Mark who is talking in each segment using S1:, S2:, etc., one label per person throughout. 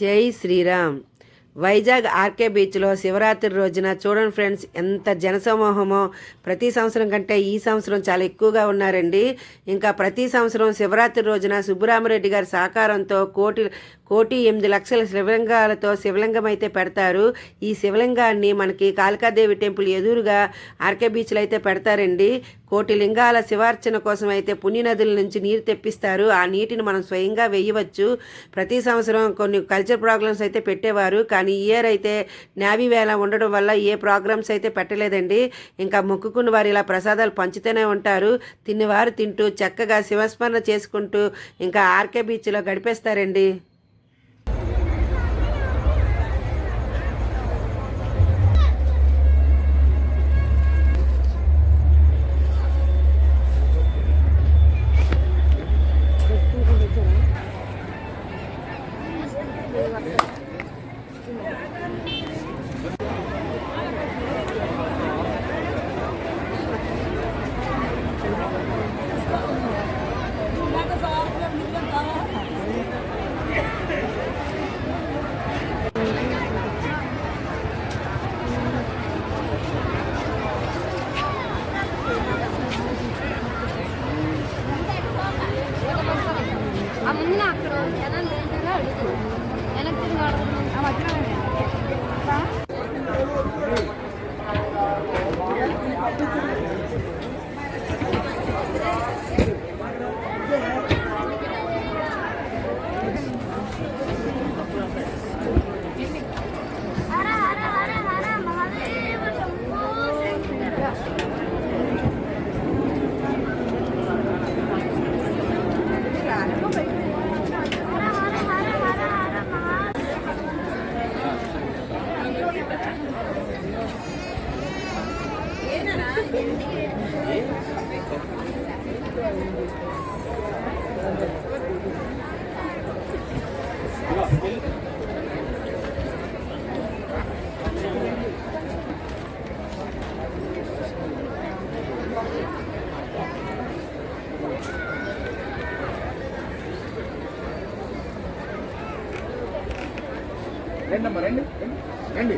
S1: జై శ్రీరామ్. వైజాగ్ ఆర్కే బీచ్లో శివరాత్రి రోజున చూడండి ఫ్రెండ్స్ ఎంత జనసమూహమో. ప్రతి సంవత్సరం కంటే ఈ సంవత్సరం చాలా ఎక్కువగా ఉన్నారండి. ఇంకా ప్రతి సంవత్సరం శివరాత్రి రోజున సుబ్బరామరెడ్డి గారి సహకారంతో కోటి కోటి ఎనిమిది లక్షల శివలింగాలతో శివలింగం అయితే పెడతారు. ఈ శివలింగాన్ని మనకి కాళికాదేవి టెంపుల్ ఎదురుగా ఆర్కే బీచ్లో అయితే పెడతారండి. కోటి లింగాల శివార్చన కోసం అయితే పుణ్యనదుల నుంచి నీరు తెప్పిస్తారు. ఆ నీటిని మనం స్వయంగా వేయవచ్చు. ప్రతి సంవత్సరం కొన్ని కల్చర్ ప్రోగ్రామ్స్ అయితే పెట్టేవారు. కానీ ఇయర్ అయితే నావీ వేళ ఉండడం వల్ల ఏ ప్రోగ్రామ్స్ అయితే పెట్టలేదండి. ఇంకా మొక్కుకున్న వారు ఇలా ప్రసాదాలు పంచుతూనే ఉంటారు. తిన్నవారు తింటూ చక్కగా శివస్మరణ చేసుకుంటూ ఇంకా ఆర్కే బీచ్లో గడిపేస్తారండి.
S2: రండమ్మా రండి రండి రండి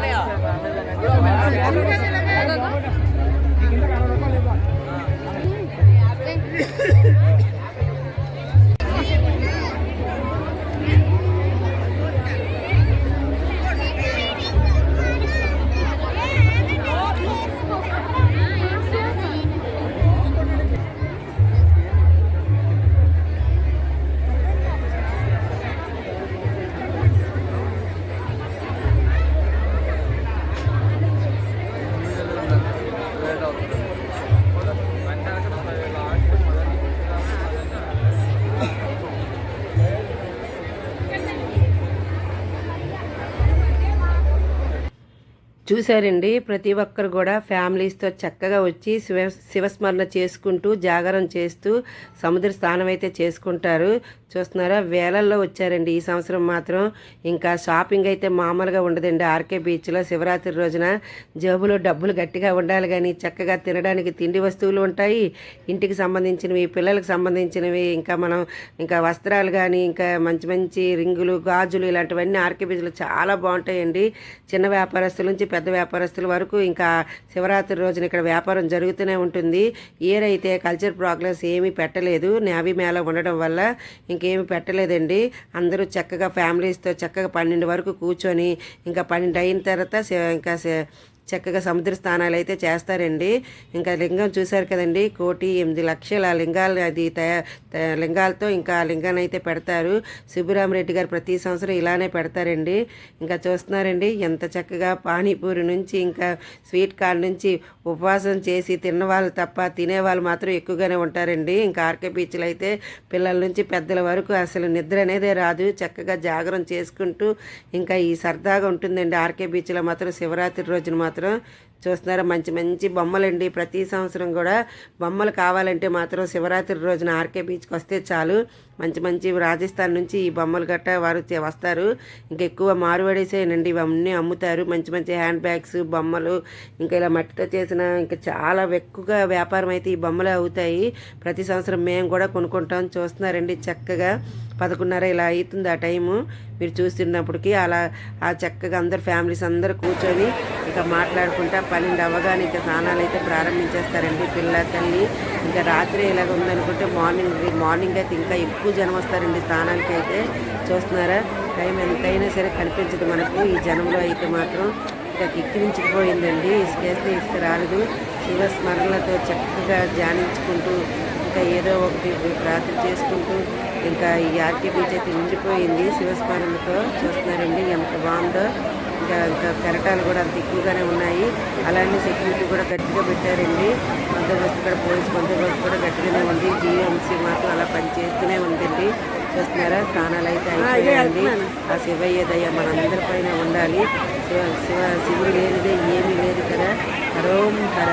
S3: Leo.
S1: చూశారండి. ప్రతి ఒక్కరు కూడా ఫ్యామిలీస్తో చక్కగా వచ్చి శివ శివస్మరణ చేసుకుంటూ జాగరణ చేస్తూ సముద్ర స్నానం అయితే చేసుకుంటారు. చూస్తున్నారా? వేలల్లో వచ్చారండి. ఈ సంవత్సరం మాత్రం ఇంకా షాపింగ్ అయితే మామూలుగా ఉండదండి. ఆర్కే బీచ్లో శివరాత్రి రోజున జేబులో డబ్బులు గట్టిగా ఉండాలి కానీ చక్కగా తినడానికి తిండి వస్తువులు ఉంటాయి. ఇంటికి సంబంధించినవి పిల్లలకు సంబంధించినవి ఇంకా మనం ఇంకా వస్త్రాలు కానీ ఇంకా మంచి మంచి రింగులు గాజులు ఇలాంటివన్నీ ఆర్కే బీచ్లో చాలా బాగుంటాయండి. చిన్న వ్యాపారస్తుల నుంచి పెద్ద వ్యాపారస్తుల వరకు ఇంకా శివరాత్రి రోజున ఇక్కడ వ్యాపారం జరుగుతూనే ఉంటుంది. ఇయర్ అయితే కల్చర్ ప్రోగ్రెస్ ఏమీ పెట్టలేదు. నేవీ మేళ ఉండడం వల్ల ఇంకేమీ పెట్టలేదండి. అందరూ చక్కగా ఫ్యామిలీస్తో చక్కగా పన్నెండు వరకు కూర్చొని ఇంకా పన్నెండు అయిన తర్వాత ఇంకా చక్కగా సముద్ర స్నానాలు అయితే చేస్తారండి. ఇంకా లింగం చూశారు కదండి కోటి ఎనిమిది లక్షల లింగాలు అది తయా- లింగాలతో ఇంకా లింగాన్ని అయితే పెడతారు. సుబ్బిరామరెడ్డి గారు ప్రతి సంవత్సరం ఇలానే పెడతారండి. ఇంకా చూస్తున్నారండి ఎంత చక్కగా పానీపూరి నుంచి ఇంకా స్వీట్ కార్న్ నుంచి ఉపవాసం చేసి తిన్నవాళ్ళు తప్ప తినేవాళ్ళు మాత్రం ఎక్కువగానే ఉంటారండి. ఇంకా ఆర్కే బీచ్లో అయితే పిల్లల నుంచి పెద్దల వరకు అసలు నిద్ర అనేదే రాదు. చక్కగా జాగరం చేసుకుంటూ ఇంకా ఈ సరదాగా ఉంటుందండి. ఆర్కే బీచ్లో మాత్రం శివరాత్రి రోజున మాత్రం Detran చూస్తున్నారా? మంచి మంచి బొమ్మలండి. ప్రతి సంవత్సరం కూడా బొమ్మలు కావాలంటే మాత్రం శివరాత్రి రోజున ఆర్కే బీచ్కి వస్తే చాలు. మంచి మంచి రాజస్థాన్ నుంచి ఈ బొమ్మలు గట్ట వారు వస్తారు. ఇంకా ఎక్కువ మారువడేసేనండి. ఇవన్నీ అమ్ముతారు. మంచి మంచి హ్యాండ్ బ్యాగ్స్ బొమ్మలు ఇంకా ఇలా మట్టితో చేసిన ఇంకా చాలా ఎక్కువగా వ్యాపారం అయితే ఈ బొమ్మలు అవుతాయి. ప్రతి సంవత్సరం మేము కూడా కొనుక్కుంటాం. చూస్తున్నారండి చక్కగా. పదకొండున్నర ఇలా అవుతుంది ఆ టైము. మీరు చూస్తున్నప్పటికీ అలా ఆ చక్కగా అందరు ఫ్యామిలీస్ అందరు కూర్చొని ఇంకా మాట్లాడుకుంటా పన్నెండు అవ్వగానే ఇంకా స్నానాలు అయితే ప్రారంభించేస్తారండి పిల్ల తల్లి. ఇంకా రాత్రి ఇలాగ ఉందనుకుంటే మార్నింగ్ మార్నింగ్ అయితే ఇంకా ఎక్కువ జనం వస్తారండి స్నానానికి అయితే. చూస్తున్నారా? టైం ఎంతైనా సరే కనిపించదు మనకు. ఈ జనంలో అయితే మాత్రం ఇంకా కిక్కిరించిపోయిందండి ఇసుకేస్తే ఇసుక రాలేదు శివ స్మరణలతో చక్కగా ధ్యానించుకుంటూ ఇంకా ఏదో ఒకటి ప్రార్థన చేసుకుంటూ ఇంకా ఈ ఆర్కే బీచ్ అయితే నిండిపోయింది శివస్మరణతో చూస్తున్నారండి ఎంత బాగుందో. ఇంకా కెరటాలు కూడా అంత ఎక్కువగానే ఉన్నాయి. అలానే సెక్యూరిటీ కూడా గట్టిగా పెట్టారండి. బందోబస్తు కూడా పోలీస్ బందోబస్తు కూడా గట్టిగానే ఉంది. జీఎంసీ మాత్రం అలా పనిచేస్తూనే ఉందండి. చూస్తున్నారా? స్నానాలు అయితే అయిపోయాయండి ఆ శివయ్య దయ మనందరి పైన ఉండాలి. శివ శివ శివుడు లేనిదే ఏమీ లేదు కదా. హరోం హర